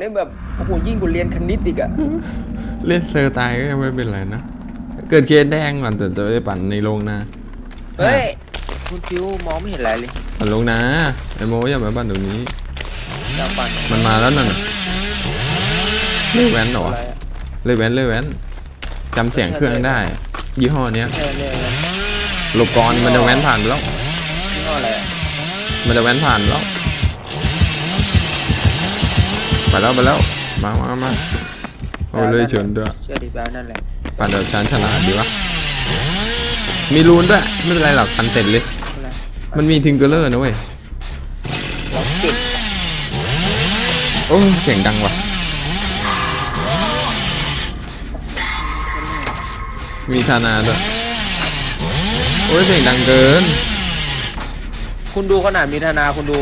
นี่แบบโอ้โหยิ่งกว่าเรียนคณิตอีกอะเล่นเซอร์ตายก็ยังไม่เป็นไรนะ เกิดเคสแดงก่อนแต่จะไปปั่นในโรงนาเฮ้ยคุณฟิวมองไม่เห็นอะไรเลยปั่นโรงนาไอโมอย่ามาปั่นตรงนี้จะปั่นมันมาแล้วนั่นน่ะเลื่อยแว้นเหรออะวะไรอะเลื่อยแว้นเลื่อยแว้นจำเสียงเครื่องได้ ยี่ห้อเนี้ยเนี่ยเนี่ยเนี่ยหลบก่อนมันจะแว้นผ่านไปแล้วยี่ห้ออะไรอะมันจะแว้นผ่านแล้ว ไปแล้วไปแล้วมามามาโอ้เลยเฉินด้วยเชื่อดิแปลนั่นแหละปั่นเดี๋ยวฉันชนะดีวะมีรูนด้วยไม่เป็นไรหรอกปั่นเสร็จเลยอะไรมันมีทิงเกอร์เลอร์นะเว้ยล็อกจิตโอ้เสียงดังว่ะมีธานาด้วยโอ้ยเสียงดังเกิน คุณดูขนาดมีธนาคุณดู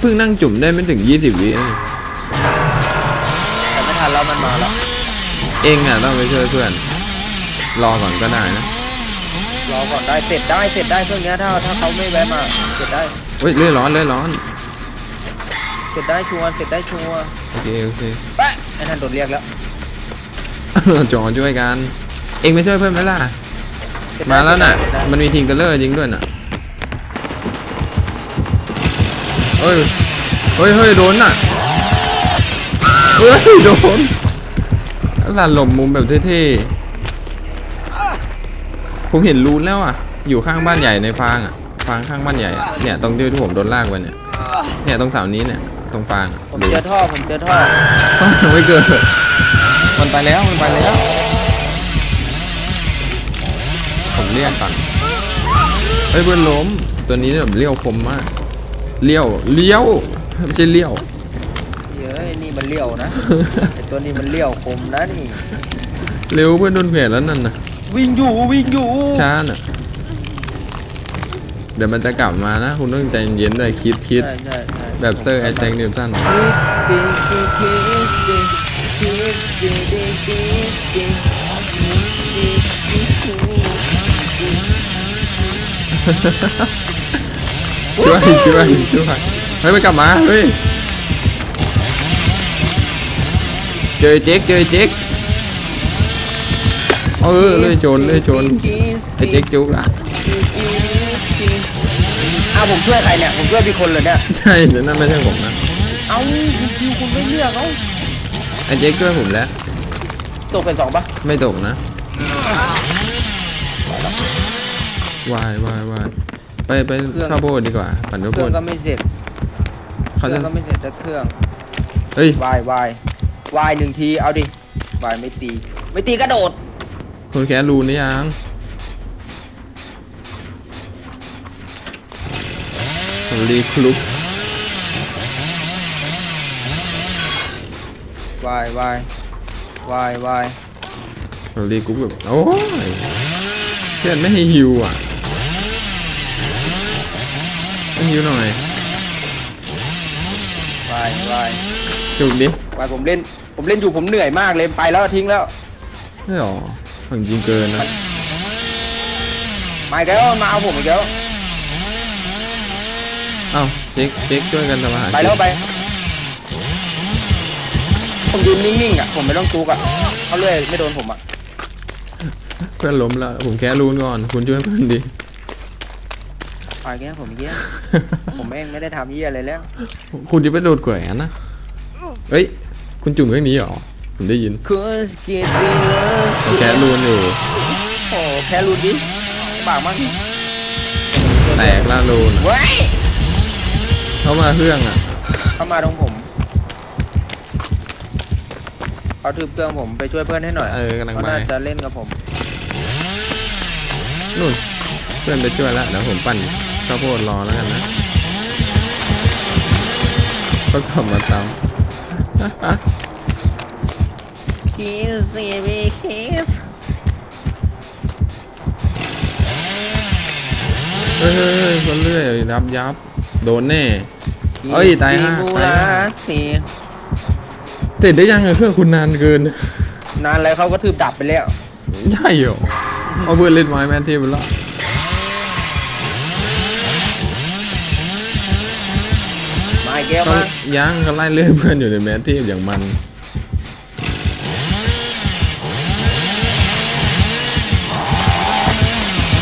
เพิ่งนั่งจุ่มได้ไม่ถึง20วิเองแต่ไม่ทันแล้วมันมาแล้ว เองอะต้องไปช่วยเพื่อน รอก่อนก็ได้นะ รอก่อนได้เสร็จได้เสร็จได้เครื่องเนี้ยถ้าถ้าเขาไม่แวะมาเสร็จได้ เฮ้ยเลื่อยร้อนเลื่อยร้อน เสร็จได้ชัวร์เสร็จได้ชัวร์โอเคโอเคไปะไอ้ท่านโดนเรียกแล้วจอช่วยกัน เองไม่ช่วยเพื่อนไหมล่ะเสร็จได้มาแล้วน่ะเสร็จได้มันมีทิงเกอร์เลอร์จริงด้วยน่ะ เฮ้ย เฮ้ยเฮ้ยโดนน่ะเฮ้ยโดนหลานหลบมุมแบบเท่ๆ ผมเห็นรูนแล้วอะ อยู่ข้างบ้านใหญ่ในฟางอะ ฟางข้างบ้านใหญ่อะเนี่ยตรงที่ที่ผมโดนลากไปเนี่ย เนี่ยตรงเสานี้เนี่ยตรงฟางอะผมรูนเจอท่อผมเจอท่อยังไม่เกิดมันไปแล้วมันไปแล้ว ผมเรียกก่อนเฮ้ยเพื่อนล้มตัวนี้แบบเลี้ยวคมมาก เลี้ยว เลี้ยว ไม่ใช่เลี้ยว เฮ้ยนี่มันเลี้ยวนะไอตัวนี้มันเลี้ยวคมนะนี่ เร็วเพื่อนโดนเพียแล้วนั่นน่ะวิ่งอยู่วิ่งอยู่ช้าน่ะ เดี๋ยวมันจะกลับมานะ คุณต้องใจเย็นๆด้วยคิดคิด ใช่ใช่ใช่แบบเซอร์ไอแจ็คนิวตันคิดคิดคิดคิดคิดคิดคิดคิดคิดคิดคิด ช่วยช่วยช่วยเฮ้ยมันกลับมาเฮ้ยเจอไอ้เจ๊กเจอไอ้เจ๊กเออเลยชนเลยชนไอ้เจ๊กจุกอะอ้าวผมช่วยใครเนี่ยผมช่วยพี่คนเลยเนี่ยใช่แต่นั่นไม่ใช่ผมนะเอ้าคุณคิวคุณไม่เลือกเอ้าไอ้เจ๊กช่วยผมแล้วตกเป็นสองปะไม่ตกนะวายวายวาย ไปไปข้าวโพดดีกว่า ปั่นข้าวเคโพรื่องดก็ไม่เสร็จเคเขารื่จะองก็ไม่เสร็จแต่เครื่องเฮ้ยวายวายวายหนึ่งทีเอาดิวายไม่ตี ไม่ตีกระโดดคุณแครูนหรือยังรีคลุกวายวายวายวายรีกุ๊กแบบโอ้ยเพื่อนไม่ให้ฮิวอะ ให้ฮิวหน่อยวายวายจุกดิวายผมเล่น ผมเล่นอยู่ผมเหนื่อยมากเลยไปแล้วทิ้งแล้วไม่หรอของจริงเกินนะมาอีกแล้วมาเอาผมอีกแล้วเอ้าเจ๊กเจ๊กช่วยกันทำอาหารไปแล้วไป ผมยืนนิ่งๆอะผมไม่ต้องจุกอะเขาเลื่อยไม่โดนผมอะเพื่อนล้มแล้วผมแค่รูนก่อน คุณช่วยเพื่อนดิ ไปแค่ผมเยี่ยผมแม่งไม่ได้ทำเยี่ยอะไรแล้ว คุณจะไปโดดแขวนนะเฮ้ย คุณจุ่มเรื่องนี้เหรอ ผมได้ยินคุณสกีดีเลผมแค่รูนอยู่โอ้แพ้รูดดิบากมากแตกละรูนเว้ยเข้ามาเครื่องอะ เข้ามาตรงผมเขาถือเครื่องผมไปช่วยเพื่อนให้หน่อย เออกำลังเขามาน่าจะเล่นกับผมนู่นเพื่อนไปช่วยแล้วเดี๋ยวผมปั่น ข้าวโพดรอแล้วกันนะก็กลับมาตามคิสซีบีคิสเฮ้ยเฮ้ยเฮ้ยคนเรื่อยยับยับโดนแน่เอ้ยตายห้ามูตายลาห้าสีเสร็จได้ยังไงเครื่องคุณนานเกิน นานเลยเขาก็ทืบดับไปแล้วใช่เหรอเอาเพื่อนเล่นไม้แมนเทพไปแล้วาอีกเกลเขามายังเขาไล่เลื่อยเพื่อนอยู่ในแมสที่อย่างมัน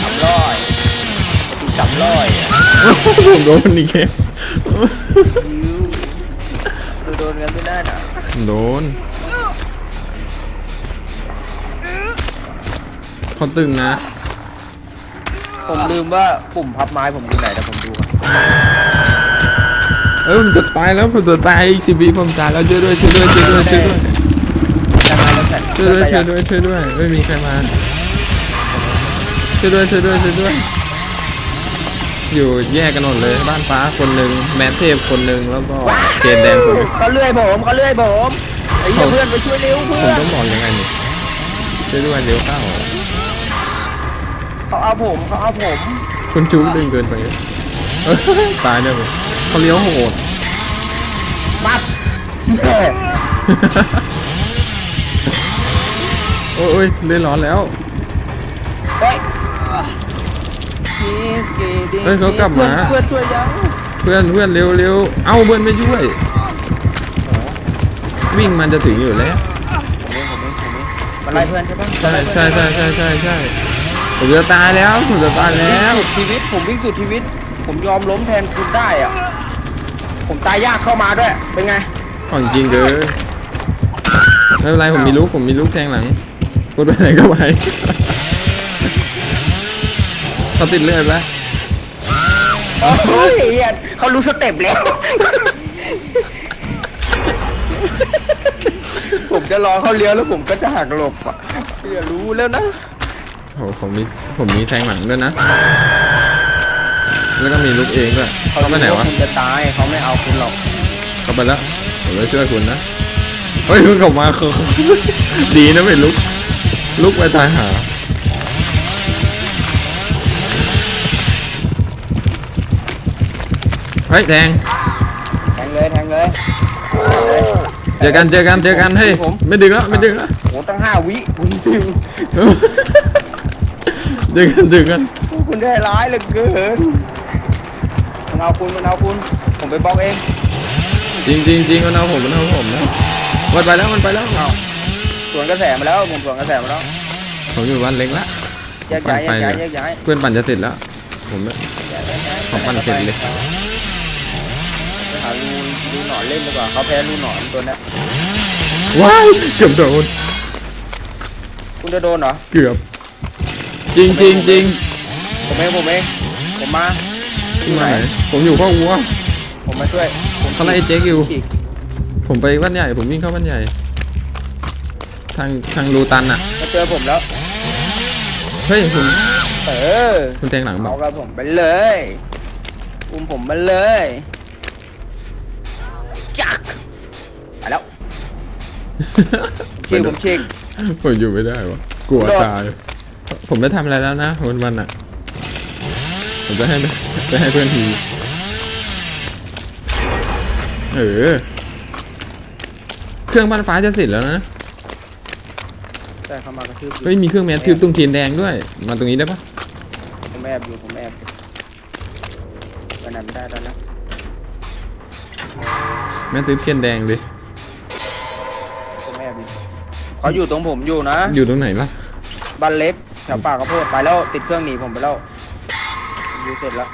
สามร้อยถูกสามร้อยอะผมโดนอีกแค่ยิวดูโดนกันไม่ได้นะโดนเขาตึงนะ ผมลืมว่าปุ่มพับไม้ผมอยู่ไหนแต่ผมดูก่อน เออผมจะตายแล้วผมจะตายอีกสิบวิผมตายแล้วช่วยด้วยช่วยด้วยช่วยด้วยช่วยด้วยจะมาแล้วแต่ช่วยด้วยช่วยด้วยช่วยด้วยไม่มีใครมาช่วยด้วยช่วยด้วยช่วยด้วย อยู่แยกกันหมดเลย บ้านฟ้าคนหนึ่งแมทเทพคนหนึ่งแล้วก็เจนแดงคนหนึ่งเขาเลื่อยผมเขาเลื่อยผมไอ้เหี้ยเพื่อนไปช่วยเร็วเพื่ผมอนต้องบอกยังไงนี่ช่วยด้วยเร็วเข้าเขาเอาผมเขาเอาผม คุณจุ๊บดึงเกินไปเอ้ยตายได้ไหม เขาเลี้ยวโหดปั๊บแม่โอ้ยเล่นร้อนแล้วเฮ้ยเฮ้ยเขากลับมา เพื่อนช่วยยังเพื่อนเพื่อนเร็วเร็วเอ้าเพื่อนไม่ช่วย วิ่งมันจะถึงอยู่แล้วผมเองผมเองผมเองมันไล่เพื่อนใช่ปะใช่ใช่ใช่ใช่ใช่ใช่ผมจะตายแล้วผมจะตายแล้วสุดชีวิตผมวิ่งสุดชีวิต ผมยอมล้มแทนคุณได้อะ ผมตายยากเข้ามาด้วย เป็นไง ของจริงเกินไม่เป็นไรผมมีลูกผมมีลูกแทงหลังกดไปไหนก็ไปเขาติดเลือดปะโอ้ยเหี้ยเขารู้สเต็ปแล้ว ผมจะรอเขาเลี้ยวแล้วผมก็จะหักหลบอะอย่ารู้แล้วนะโอ้โหผมมีผมมีแทงหลังด้วยนะ แล้วก็มีลูกเองด้วยเขาไปไหนวะคุณจะตายเขาไม่เอาคุณหรอกเขาไปแล้วผมจะช่วยคุณนะเฮ้ยคุณกลับมาคือดีนะไม่ลุกลุกไปตายหาเฮ้ยแดงแทงเลยแทงเลยเจอกันเจอกันเจอกันเฮ้ยผมไม่ดึงแล้วไม่ดึงแล้วโหตั้งห้าวิคุณดึงเจอกันเจอกันคุณได้ร้ายเหลือเกิน มันเอาคุณมันเอาคุณ ผมไปบล็อกเองจริงจริงจริงมันเอาผมมันเอาผมนะมันไปแล้วมันไปแล้วเอาสวนกระแสมาแล้วผมสวนกระแสมาแล้วผมอยู่บ้านเล็กละแยกย้ายแยปั่กนไฟย้ายเลแยยกย้ายเพื่อนปั่นจะเสร็จแล้ว ผมเนี่ยแยกย้ายแยกย้ายของปั่นเสร็จเลยไปหารูรูหนอนเล่นดีกว่าเขาแพ้รูหนอนตัวเนี้ยว้ายเกือบโดนคุณจะโดนเหรอเกือบ จริงจริงจริงผมเองผมเองผมมาที่ ไหนผมอยู่ข้อวัว ผมมาช่วยผมเขาไล่เจ๊กอยู่ ฉีกผมไปบ้านใหญ่ ผมวิ่งเข้าบ้านใหญ่ ทางทางรูตันอะ มาเจอผมแล้ว เฮ้ยคุณเออคุณแทงหลังบอเอากกับผมไปเลยอุ้มผมมาเลยจักไปแล้วฉีกผมฉีก ผมอยู่ไม่ได้วะกลัวโดด ตาย ผมไม่ทำอะไรแล้วนะวันวันๆอะ ผมจะให้จะให้เพื่อนทีเออ เครื่องบ้านฟ้าจะเสร็จแล้วนะแต่เข้ามากระทืบอยู่เฮ้ยมีเครื่องแมสทิวตรงเทียนแดงด้วย มาตรงนี้ได้ปะผมแอบอยู่ผมแอบอยู่ไปไหนไม่ได้แล้วนะแมสทิวเทียนแดงเลยผมแอบอยู่เขาอยู่ตรงผมอยู่นะ อยู่ตรงไหนล่ะ บ้านเล็กแถวป่ากระโพดไปแล้วติดเครื่องหนีผมไปแล้ว ผมอยู่เสร็จแล้ว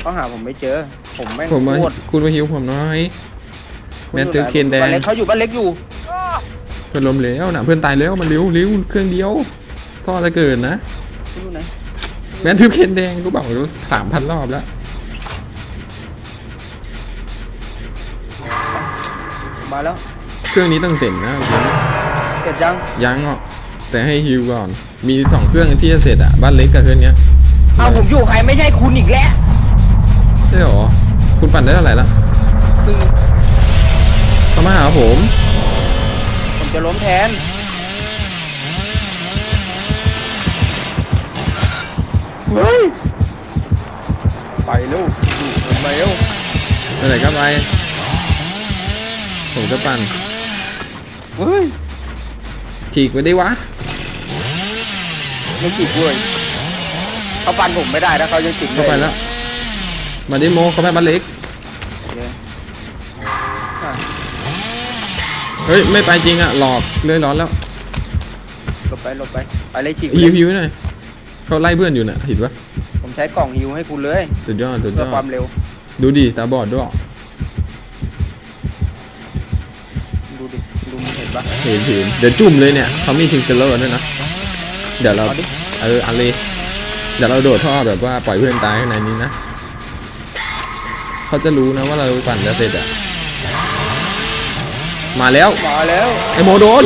เขาหาผมไม่เจอ ผมแม่งผมมาโคตรคุณมาฮิวผมหน้อยแมสทิวเทียนแดงบ้านเล็กเขาอยู่บ้านเล็กอยู่เพื่อนล้มแล้วนะเพื่อนตายแล้วมันเร็วเร็วเครื่องเดียวท่ออะไรเกินนะเขาอยู่ไหนแมสทิวเทียนแดงกูบอกรู้สามพันรอบแล้วมาแล้วเครื่องนี้ต้องเสร็จนะเสร็จยังยังอะแต่ให้ฮิวก่อนมีสองเครื่องที่จะเสร็จอะบ้านเล็กกับเครื่องเนี้ย เอาผมอยู่ใครไม่ใช่คุณอีกแล้วใช่หรอ คุณปั่นได้เท่าไหร่ละคือเขามาหาผม ผมจะล้มแทน เฮ้ย ไปลูกอยู่ผมมาเร็วไปไหนก็ไป ผมจะปั่น เฮ้ยฉีกไปได้วะ ไม่จิกเลย เขาฟันผมไม่ได้แล้วเขายังติดเข้าไปแล้ว มาดิโมเขาไปบ้านเล็ก เฮ้ย ไม่ไปจริงอะหลอกเลยร้อนแล้วหลบไปหลบไปไปเลยฉีกฮิวฮิวหน่อยเขาไล่เพื่อนอยู่น่ะเห็นปะผมใช้กล่องฮิวให้คุณเลยตุดยอดตุดยอดความเร็ว ดูดิตาบอดด้วยดูดิดูเห็นปะเห็นเห็นเดี๋ยวจุ่มเลยเนี่ยเขามีทิงเกลเลอร์ด้วยนะเดี๋ยวเราเอออะไร เดี๋ยวเราโดดท่อแบบว่าปล่อยเพื่อนตายข้างในนี้นะเขาจะรู้นะว่าเราปั่นจะเสร็จอะมาแล้วมาแล้วไอโมโดน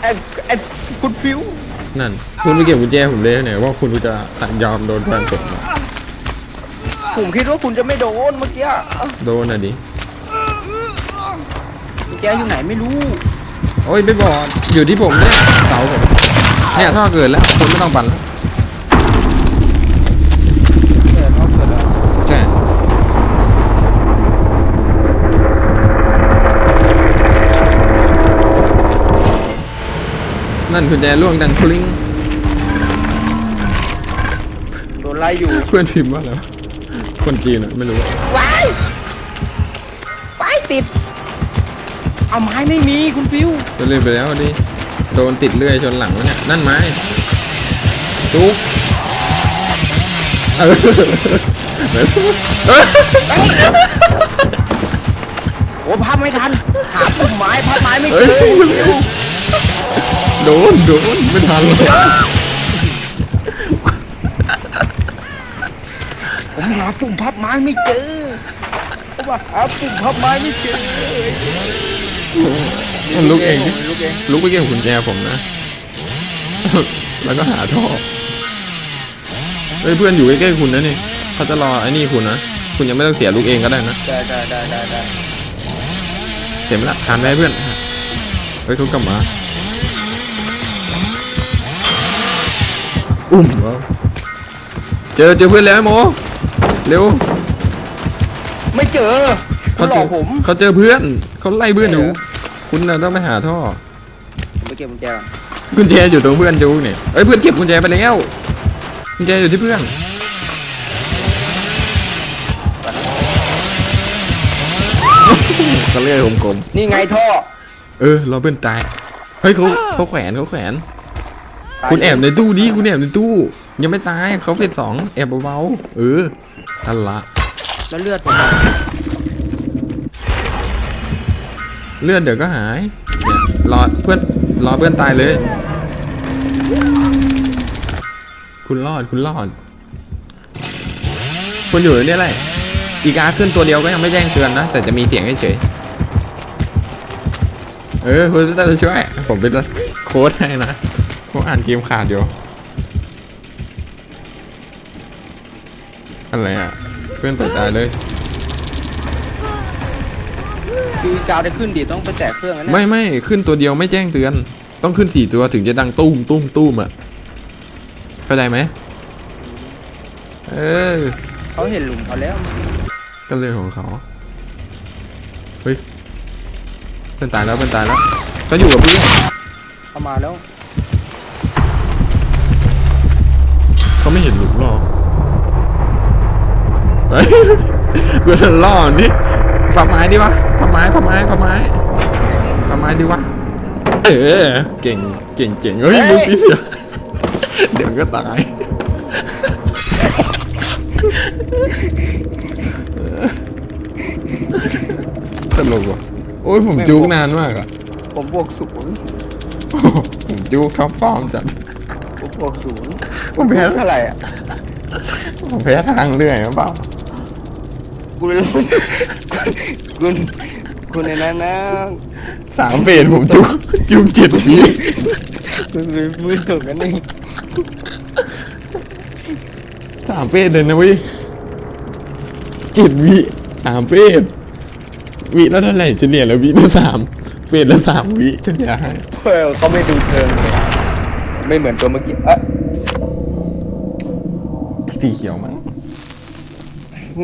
ไอ้ไอ้คุณฟิวนั่น คุณไปเก็บกุญแจผมเลยเนี่ยว่าคุณจะยอมโดนแฟนผมอะผมคิดว่าคุณจะไม่โดนเมื่อกี้โดนอะดิกุญแกอยู่ไหนไม่รู้ โอ้ยไม่บอกอยู่ที่ผมเนี่ยเสาผม เนี่ยท่อเกิดแล้วคุณไม่ต้องปั่นแล้วเกิดเขาเกิดแล้วใช่นั่นกุญแจล่วงดังคลิ้งโดนไล่อยู่เพื่อนพิมพ์ว่าอะไรวะคนจีนอะไม่รู้ ว้ายไปติด เอาไม้ไม่มีคุณฟิวก็เล่นไปแล้วดิ โดนติดเลื่อยชนหลังแล้วเนี่ย นั่นไม้จุกเออเดี๋ยวเอ้ยโอ้พับไม่ทันหาปุ่มไม้พับไม้ไม่เฮ้เจยอคุณฟิวโดนโดนไม่ทันเลยผมหาปุ่มพับไม้ไม่เจอผมว่าหาปุ่มพับไม้ไม่เจอ มันลุกเองดิลุกเองลุกไปเก็บกุญแจผมนะ แล้วก็หาท่อเฮ้ยเพื่อนอยู่ใกล้ๆคุณนะนี่เขาจะรอไอ้นี่คุณนะ คุณยังไม่ต้องเสียลูกเองก็ได้นะ ได้ได้ได้ได้ได้เสียไม่ละทานได้เพื่อน เฮ้ยเขากลับมา อุ้มเหรอเจอเจอเพื่อนแล้วไอ้โมเร็วไม่เจอเขาหลเจออกผม เขาเจอเพื่อน เขาไล่เพื่อนอยู่ คุณน่ะต้องไปหาท่อผมไปเก็บกุญแจก่อนกุญแจอยู่ตรงเพื่อนจูเนี่ยเอ้ยเพื่อนเก็บกุญแจไปแล้วกุญแจอยู่ที่เพื่อนก็เรียกกลมนี่ไงท่อๆเออเราเพื่อนตายเฮ้ยเขาเขาแขวนเขาแขวน ตายคุณแอบในตู้ดิคุณแอบในตู้ ยังไม่ตายเขาเฟสสองแอบเบาๆเออทันละแล้วเลือดผมอะ เลือดเดี๋ยวก็หายเนี่ยรอเพื่อนรอเพื่อนตายเลย คุณรอดคุณรอด คุณอยู่ในนี่แหละอีกาขึ้นตัวเดียวก็ยังไม่แจ้งเตือนนะ แต่จะมีเสียงเฉยเออคุณจะช่วย ผมเป็นโค้ดให้นะผมอ่านเกมขาดอยู่อะไรอะ เพื่อนตายตายเลย คือกาวได้ขึ้นดิต้องไปแตะเครื่องอันนั้นไม่ไม่ขึ้นตัวเดียวไม่แจ้งเตือน ต้องขึ้นสี่ตัวถึงจะดังตุ้มตุ้มตุ้มอะเข้าใจไหมเออเขาเห็นหลุมเขาแล้วก็เรื่องของเขาเฮ้ยเพื่อนตายแล้วเพื่อนตายแล้วก็อยู่กับเพื่อนเขามาแล้วเขาไม่เห็นหลุมหรอกเฮ้ยเพื่อนล่อนี่ฝักไม้ดีวะฝักไม้ฝักไม้ฝักไม้ฝักไม้ดีวะ เออ เก่ง เก่งเก่งเฮ้ยลูกพี่เสียเดี๋ยวก็ตาย ตลกว่ะ โอ้ยผมจุกนานมากอะ ผมบวกศูนย์ผมจุกท็อปฟอร์มจัด ผมบวกศูนย์ผมแพ้เท่าไหร่อะ ผมแพ้ทางเรื่อยหรือเปล่าคุณคุณ คุณในนั้นนะสามเฟสผมจุกจุกเจ็ดวิคุณเป็นมือตกกันนี่สามเฟสเลยนะเวิเจ็ดวิสามเฟสวิแล้วเท่าไหร่เฉลี่ยแล้ววิละสามเฟสละสามวิเฉลี่ยให้เออเขาไม่ดูเทิงเลยไม่เหมือนตัวเมื่อกี้เอะสีเขียวมั้ง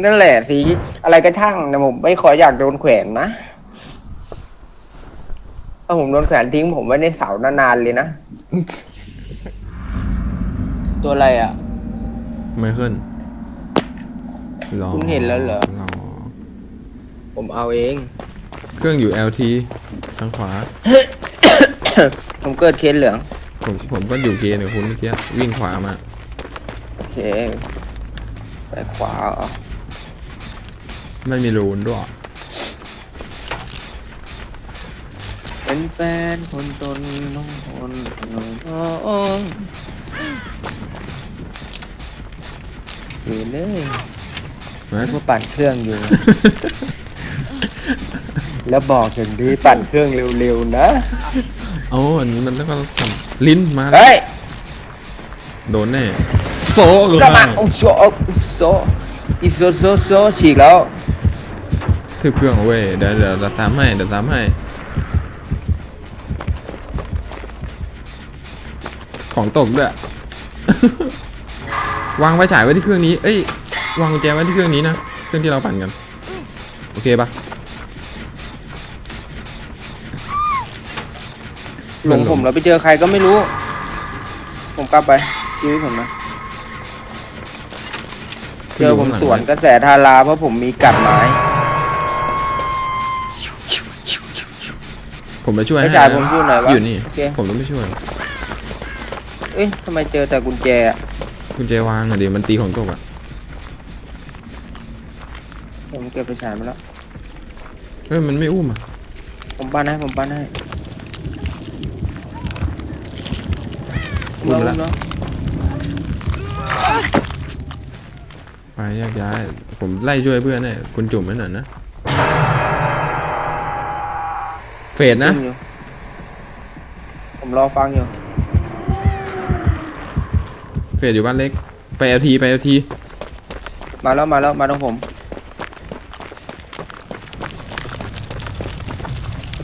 นั่นแหละสีอะไรก็ช่างแต่ผมไม่ขออยากโดนแขวนนะ ถ้าผมโดนแขวนทิ้งผมไว้ในเสานานๆเลยนะ ตัวอะไรอะ ไม่ขึ้นรอคุณเห็นแล้วเหรอ รอผมเอาเอง เครื่องอยู่ LT ทางขวา ผมเกิดเคสเหลือง ผมผมก็อยู่เกณฑ์กับคุณเมื่อกี้วิ่งขวามา โอเค ไปขวาเหรอ ไม่มีรูนด้วย เป็นแฟนคนตนน้องคนน้องน้องเห็นเลยเห็นไหมว่าปั่นเครื่องอยู่ แล้วบอกอย่างนี้ปั่นเครื่องเร็วๆนะโอ้อันนี้มันต้องก็ทำลิ้นมาเฮ้ยโดนแน่โซเลกลับมายโอ้โซโอ้โซอีโซโซโซฉีกแล้วคือเครื่องเอาเว้ยเดี๋ยวเดี๋ยวเดี๋ยวตามให้เดี๋ยวตามให้ ของตกด้วย วางไฟฉายไว้ที่เครื่องนี้ เอ้ย วางกุญแจไว้ที่เครื่องนี้นะ เครื่องที่เราปั่นกัน โอเคปะหลงผมแล้วไปเจอใครก็ไม่รู้ ผมกลับไปชีวิตผมนะ เจอผมสวนกระแสทาราเพราะผมมีกัดไม้ ผมไปช่วยไฟให้ฉายนะผมอยู่ไหนวะอยู่นี่โอเคผมต้องไปช่วย เอ้ยทำไมเจอแต่กุญแจอะกุญแจวางอะเดี๋ยวมันตีของตกอะผมเก็บไปฉายมาแล้ว เฮ้ยมันไม่อุ้มอะผมปั้นให้ผมปั้นให้อุ้มไปแล้วเนาะไปแยกย้าย ผมไล่ช่วยเพื่อนเนี่ยคุณจุ่มนั่นน่ะนะ เฟดนะอยู่ผมรอฟังอยู่เฟ ดอยู่บ้านเล็ก ไปเอลทีไปเอลทีมาแล้วมาแล้วมาตรงผม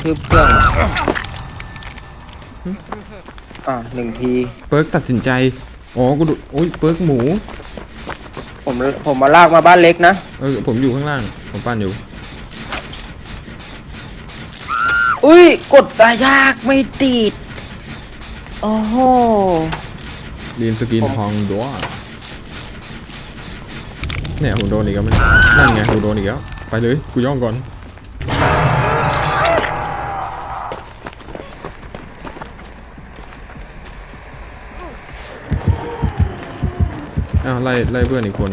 คือเครื่องเหรออ่าหนึ่งที เปิร์กตัดสินใจ อ๋อ กูดูโอ้ย เปิร์กหมู ผมผมมาลากมาบ้านเล็กนะ เออ ผมอยู่ข้างล่าง ผมปั้นอยู่ อุ้ย กดตายากไม่ติด โอ้โห เรียนสกินทองดัวเนี่ยผมโดนอีกแล้วมันนั่นไงผมโดนอีกแล้วไปเลยกูย่องก่อนอ้าวไล่ไล่เพื่อนอีกคน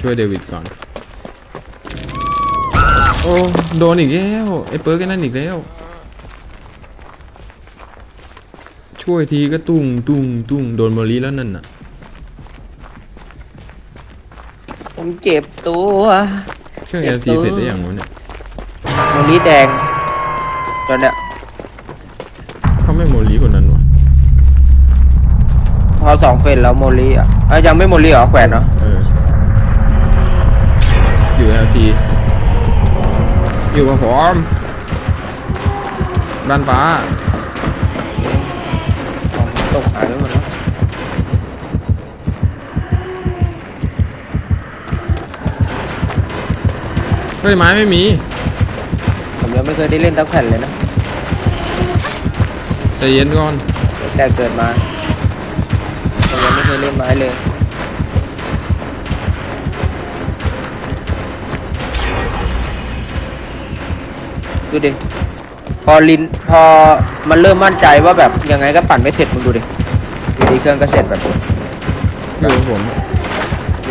ช่วยเดวิดก่อน โอ้โดนอีกแล้วไอ้เปิร์กนั่นอีกแล้ว ช่วยทีก็ตุ้งตุ้งตุ้งโดนโมลีแล้วนั่นน่ะ ผมเจ็บตัวเครื่องเจ็บ LG ตัวเสร็จได้ยังวะเนี่ยโมลีแดงตอนเนี้ยเขาไม่โมลีคนนั้นวะพอสองเฟสแล้วโมลีอะเอ้ยยังไม่โมลีเหรอแขวนเนาะเออ อยู่ LT อยู่กับผมบ้านฟ้าของ ตกหายไปหมดแล้วเฮ้ยไม้ไม่มีผมยังไม่เคยได้เล่นตักแผ่นเลยนะใจเย็นก่อนแต่เกิดมาผมยังไม่เคยเล่นไม้เลยดูดิ พอลินพอมันเริ่มมั่นใจว่าแบบยังไงก็ปั่นไม่เสร็จมึงดูดิอยู่ดีเครื่องก็เสร็จแบบอยู่กับผมโอเค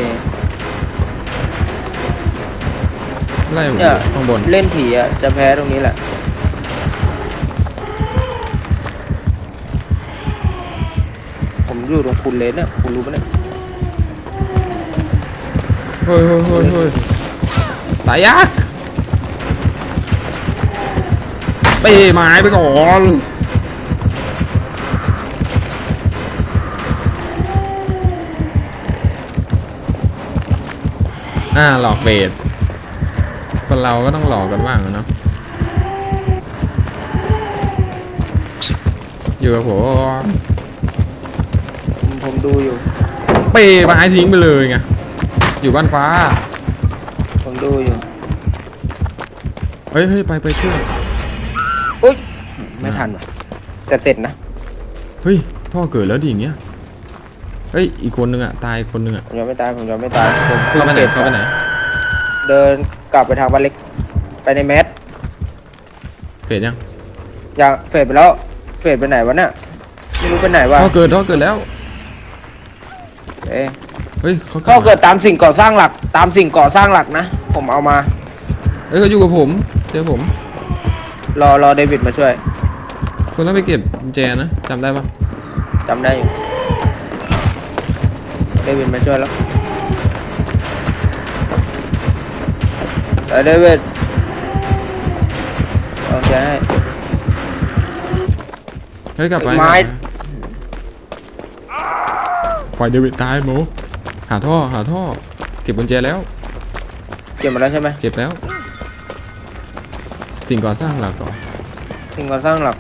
ไล่ผมอเนี่ยยู่ข้างบนเล่นผีอะจะแพ้ตรงนี้แหละ ผมอยู่ตรงคุณเลยเนี่ยคุณรู้ปะเนี่ยเฮ้ยเฮ้ยเฮ้ยเฮ้ยสายยัก เป้ไม้ไปก่อนอ่าหลอกเบสคนเราก็ต้องหลอกกันบ้างอะเนาะอยู่กับผมผมผมดูอยู่ เป้ไม้ทิ้งไปเลยไงอยู่บ้านฟ้า ผมดูอยู่ เฮ้ยเฮ้ยไปไปเครื่องอุ้ย ไม่ทันว่ะแต่เสร็จนะเฮ้ยท่อเกิดแล้วดิอย่างเงี้ยเฮ้ยอีกคนนึงอะตายอีกคนนึงอะผมยังไม่ตายผมยังไม่ตายผมเข้าไปไหนพิ่งเข้าไปไหนเดินกลับไปทางบ้านเล็กไปในแมสเฟดยังยังเฟดไปแล้วเฟดไปไหนวะเนี่ยไม่รู้ไปไหนวะท่อเกิดท่อเกิดแล้วเอ๊ะเฮ้ยเขาก็เกิดตามสิ่งก่อสร้างหลัก ตามสิ่งก่อสร้างหลักนะผมเอามาเอ้ยเขาอยู่กับผมเจอผม รอรอเดวิดมาช่วย คุณต้องไปเก็บกุญแจนะจำได้ปะจำได้อยู่เดวิดมาช่วยแล้วไปเดวิดเอาใจให้ เฮ้ยกลับไปไม้ ปล่อยเดวิดตายโมหาท่อหาท่อ เก็บกุญแจแล้ว เก็บมาแล้วใช่ไหมเก็บแล้ว สิ่งก่อสร้างหลักก่อนสิ่งก่อสร้างหลัก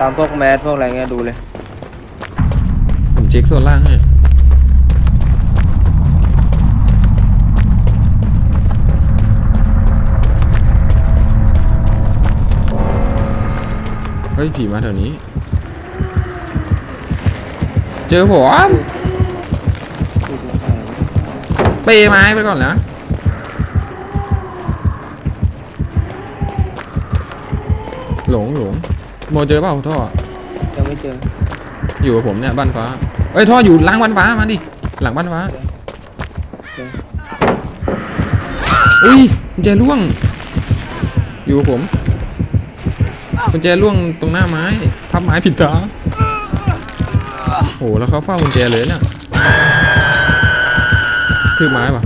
ตามพวกแมสพวกอะไรเงี้ยดูเลย ผมเช็คส่วนล่างให้เฮ้ยผีมาแถวนี้ เจอผมเปย์ไม้ไปก่อนนะหลงหลง โมเจอเปล่าท่อ ยังไม่เจออยู่กับผมเนี่ยบ้านฟ้า เอ้ยท่ออยู่หล้างบ้านฟ้ามาดิ หลังบ้านฟ้า เจออุ้ยกุญแจล่วง อยู่กับผมกุญแจล่วงตรงหน้าไม้พับไม้ผิดตาโอ้โหแล้วเขาเฝ้ากุญแจเลยเนี่ยคือไม้ปะ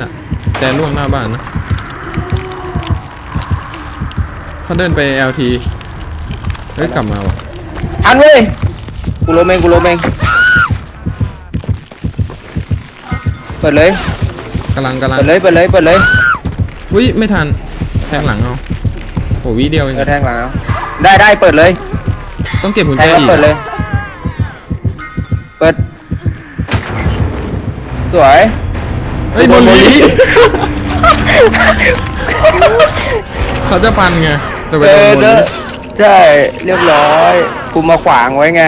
น่ะกุญแจล่วงหน้าบ้านนะเขาเดินไป LT เฮ้ยกลับมาวะทันเว้ยกูโลเมงกูโลเมงเปิดเลยกำลังกำลังเปิดเลยเปิดเลยเปิดเลยอุ้ยไม่ทันแทงหลังเอาโอ้วิเดียวเองเออแทงหลังเอาได้ได้เปิดเลย ต้องเก็บกุญแทแจงแล้วอีกเปิดเลย เปิด สวย เฮ้ยโดนโดนลีลีเขาจะฟันไงจะไปเอโดอนบนเด้อลี ใช่เรียบร้อย กูมาขวางไว้ไง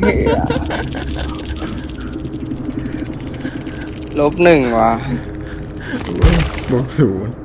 เหี้ยลบหนึ่งว่ะบวกศูนย์